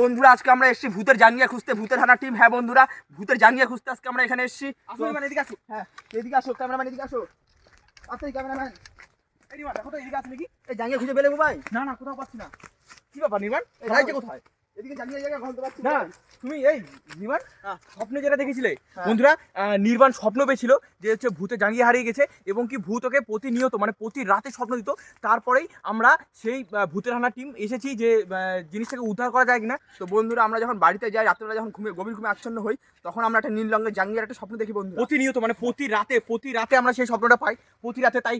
বন্ধুরা আজকে আমরা এসেছি ভূতের জাঙ্গিয়া খুঁজতে। ভূতের হানা টিম হ্যাঁ বন্ধুরা ভূতের জাঙ্গিয়া খুঁজতে আজকে আমরা এখানে এসেছি। আসো মানে এদিকে আসো। হ্যাঁ এদিকে আসো ক্যামেরাম্যান এদিকে আসো। আচ্ছা ক্যামেরাম্যান এই নির্মাণ দেখো তো এদিকে আছে নাকি? এই জাঙ্গিয়া খুঁজে পেলে ভাই না না কোথাও পাচ্ছি না। কি ব্যাপার নির্মাণ কোথায়? না তুমি এই নির্মাণ হ্যাঁ। স্বপ্নে যেটা দেখেছিলে হ্যাঁ। বন্ধুরা নির্বাণ স্বপ্ন পেয়েছিল যে হচ্ছে ভূতে জাঙ্গিয়ে হারিয়ে গেছে এবং কি ভূত ওকে প্রতিনিয়ত মানে প্রতি রাতে স্বপ্ন দিত। তারপরেই আমরা সেই ভূতের হানা টিম এসেছি যে জিনিসটাকে উদ্ধার করা যায় কিনা। তো বন্ধুরা আমরা যখন বাড়িতে যাই রাত্রেবেলা যখন ঘুমে গভীর ঘুমে আচ্ছন্ন হই তখন আমরা একটা নীল রঙের জাঙ্গিয়ার একটা স্বপ্ন দেখি বন্ধু প্রতিনিয়ত মানে প্রতি রাতে প্রতি রাতে আমরা সেই স্বপ্নটা পাই। প্রতি রাতে তাই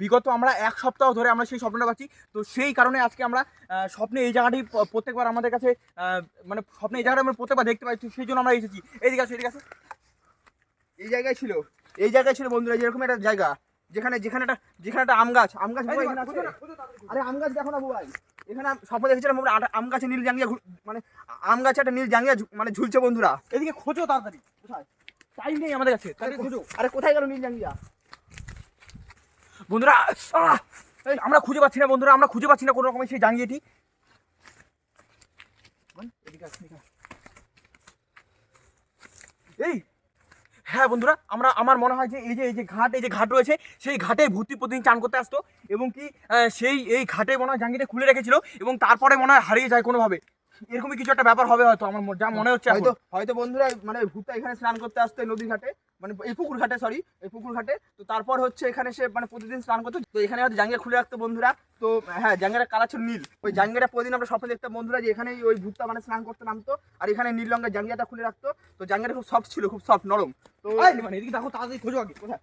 বিগত আমরা এক সপ্তাহ ধরে আমরা সেই স্বপ্নটা পাচ্ছি। তো সেই কারণে আজকে আমরা স্বপ্নে এই জায়গাটি প্রত্যেকবার আমাদের কাছে মানে স্বপ্নে এই জায়গাটা আমরা প্রত্যেকবার দেখতে পাই সেই জন্য আমরা এসেছি। এদিকে আসো এদিকে আসো। এই জায়গায় ছিল এই জায়গায় ছিল বন্ধুরা যেরকম একটা জায়গা যেখানে যেখানে একটা যেখানে একটা আম গাছ আম গাছ। আরে আম গাছ দেখো না বুবাই এখানে স্বপ্ন দেখেছিলাম আমরা আম গাছে নীল জাঙ্গিয়া মানে আম গাছে একটা নীল জাঙ্গিয়া মানে ঝুলছে বন্ধুরা। এদিকে খোঁজো তাড়াতাড়ি। কোথায়? টাইম নেই আমাদের কাছে তাড়াতাড়ি খোঁজো আরে কোথায় গেল নীল জাঙ্গিয়া? বন্ধুরা আমরা খুঁজে পাচ্ছি না বন্ধুরা আমরা খুঁজে পাচ্ছি না কোনো রকমের সেই জাঙ্গিয়েটি এদিকে আস, এদিকে আস। এই হ্যাঁ বন্ধুরা আমরা আমার মনে হয় যে এই যে এই যে ঘাট এই যে ঘাট রয়েছে সেই ঘাটে ভর্তি প্রতিদিন চান করতে আসতো এবং কি সেই এই ঘাটে মনে হয় জাঙ্গিটা খুলে রেখেছিল এবং তারপরে মনে হয় হারিয়ে যায় কোনোভাবে। এরকমই কিছু একটা ব্যাপার হবে হয়তো আমার যা মনে হচ্ছে হয়তো হয়তো বন্ধুরা মানে ভূতটা এখানে স্নান করতে আসতো নদী ঘাটে। মানে এই পুকুর ঘাটে সরি এই পুকুর ঘাটে। তো তারপর হচ্ছে এখানে সে মানে প্রতিদিন স্নান করতো। তো এখানে হয়তো জাঙ্গিয়া খুলে রাখতো বন্ধুরা। তো হ্যাঁ জাঙ্গিয়াটা কালার ছিল নীল। ওই জাঙ্গিয়াটা প্রতিদিন আমরা স্বপ্নে দেখতাম বন্ধুরা যে এখানে ওই ভূতটা মানে স্নান করতে নামতো। আর এখানে নীল রঙের জাঙ্গিয়াটা খুলে রাখতো। তো জাঙ্গিয়াটা খুব সফট ছিল খুব সফট নরম। তো মানে এদিকে দেখো তাড়াতাড়ি খোঁজো আগে। কোথায়?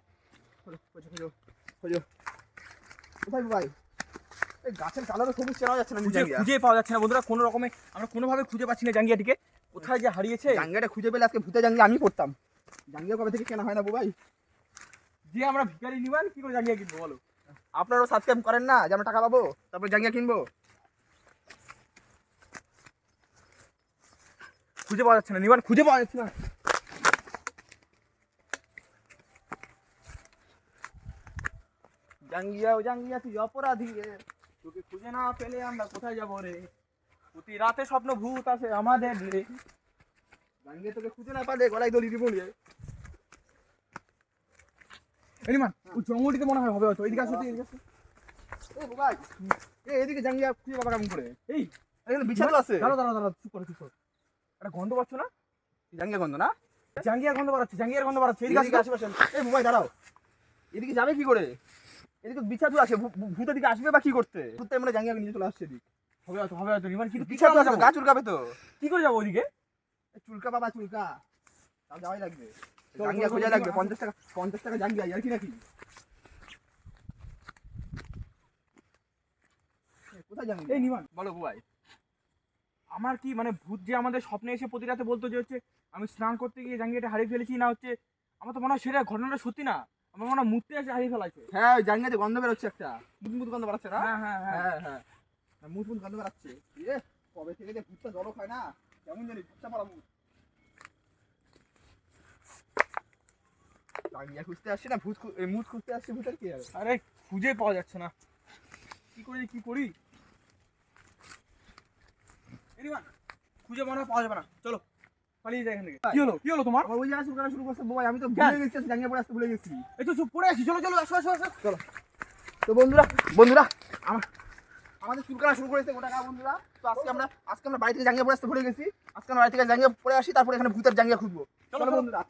খোঁজো খোঁজো খোঁজো। কোথায় ভাই? এই গাছের কালারে সবুজ চেনা যাচ্ছে না খুঁজে পাওয়া যাচ্ছে না বন্ধুরা কোনো রকমে আমরা কোনোভাবে খুঁজে পাচ্ছি না জাঙ্গিয়াটিকে। কোথায় যে হারিয়েছে? জাঙ্গিয়াটা খুঁজে পেলে আজকে ভূতে জাঙ্গিয়া আমি পড়তাম। জাঙ্গিয়া কবে থেকে কেনা হয় না বুবাই যে আমরা নিবান, কি করে জাঙ্গিয়া কিনবো বলো? সাবস্ক্রাইব করেন না, যে আমরা টাকা পাবো জাঙ্গিয়া কিনবো। খুঁজে পাওয়া যাচ্ছে না খুঁজে পাওয়া যাচ্ছে না। জাঙ্গিয়া ও জাঙ্গিয়া তুই অপরাধী তোকে খুঁজে না পেলে আমরা কোথায় যাব রে? প্রতি রাতে স্বপ্ন ভূত আছে আমাদের রে। জাঙ্গিয়া তোকে খুঁজে না পালে গলায় দড়ি দিব নিয়ে। এনিমান ওই জঙ্গলটিতে মনে হয় হবে হয়তো। এদিকে আসো এদিকে আসো। এ বুবাই এ এদিকে জাঙ্গিয়া খুঁজে পাবা কেমন করে? এই এখানে আছে। দাঁড়া দাঁড়া দাঁড়া চুপ করো চুপ করো। একটা গন্ধ পাচ্ছ না? জাঙ্গিয়া গন্ধ না? জাঙ্গিয়ার গন্ধ বাড়াচ্ছে জাঙ্গিয়ার গন্ধ বাড়াচ্ছে। এদিকে এদিকে আসো আশেপাশে এ বুবাই দাঁড়াও। এদিকে যাবে কি করে? এদিকে বিছাদু আছে ভূতের দিকে আসবে বা কি করতে? ভূত মানে জাঙ্গিয়া নিয়ে চলে আসছে এদিক। হবে হয়তো হবে হয়তো কিন্তু বিছাদু আছে যাব? গা তো। কি করে যাব ওইদিকে এ চুলকা বাবা চুলকা। তাও যাওয়াই লাগবে। জাঙ্গিয়া খোঁজা লাগবে পঞ্চাশ টাকা পঞ্চাশ টাকা জাঙ্গিয়া আর কি নাকি? কোথায় জাঙ্গিয়া? এই নিমান বলো বুবাই আমার কি মানে ভূত যে আমাদের স্বপ্নে এসে প্রতি রাতে বলতো যে হচ্ছে আমি স্নান করতে গিয়ে জাঙ্গিয়াটা হারিয়ে ফেলেছি না হচ্ছে আমার তো মনে হয় সেটা ঘটনাটা সত্যি না। আমার মনে হয় মূর্তি এসে হারিয়ে ফেলাছে হ্যাঁ ওই জাঙ্গিয়াতে গন্ধ বেরোচ্ছে একটা। মুত মুত গন্ধ বেরোচ্ছে না? হ্যাঁ হ্যাঁ হ্যাঁ। হ্যাঁ হ্যাঁ। হ্যাঁ, মুত মুত গন্ধ বেরোচ্ছে। কবে থেকে যে ভূতটা জড়ো হয় না? কেমন জানি ভূতটা পড়া মুত জাঙ্গিয়া খুঁজতে আসছি না ভূত খু- এই মুত খুঁজতে আসছি ভূতের কি হবে আরে খুঁজে পাওয়া যাচ্ছে না কি করি কি করি এনিমান খুঁজে মনে পাওয়া যাবে না চলো পালিয়ে যাই এখান থেকে কি হলো কি হলো তোমার ওই শুরু করা শুরু করছে আমি তো? ভুলে গেছি জাঙ্গিয়া পড়ে আসতে ভুলে গেছি এই তো চুপ পড়ে আছি চলো চলো আসো আসো আসো চলো তো বন্ধুরা বন্ধুরা আমার আমাদের চুলকানা শুরু করেছে গোটা গা বন্ধুরা। তো আজকে আমরা আজকে আমরা বাড়ি থেকে জাঙ্গিয়া পড়ে আসতে ভুলে গেছি। আজকে আমরা বাড়ি থেকে জাঙ্গিয়া পড়ে আসি তারপরে এখানে ভূতের জাঙ্গিয়া খুঁজবো। চলো, চলো চলো। বন্ধুরা।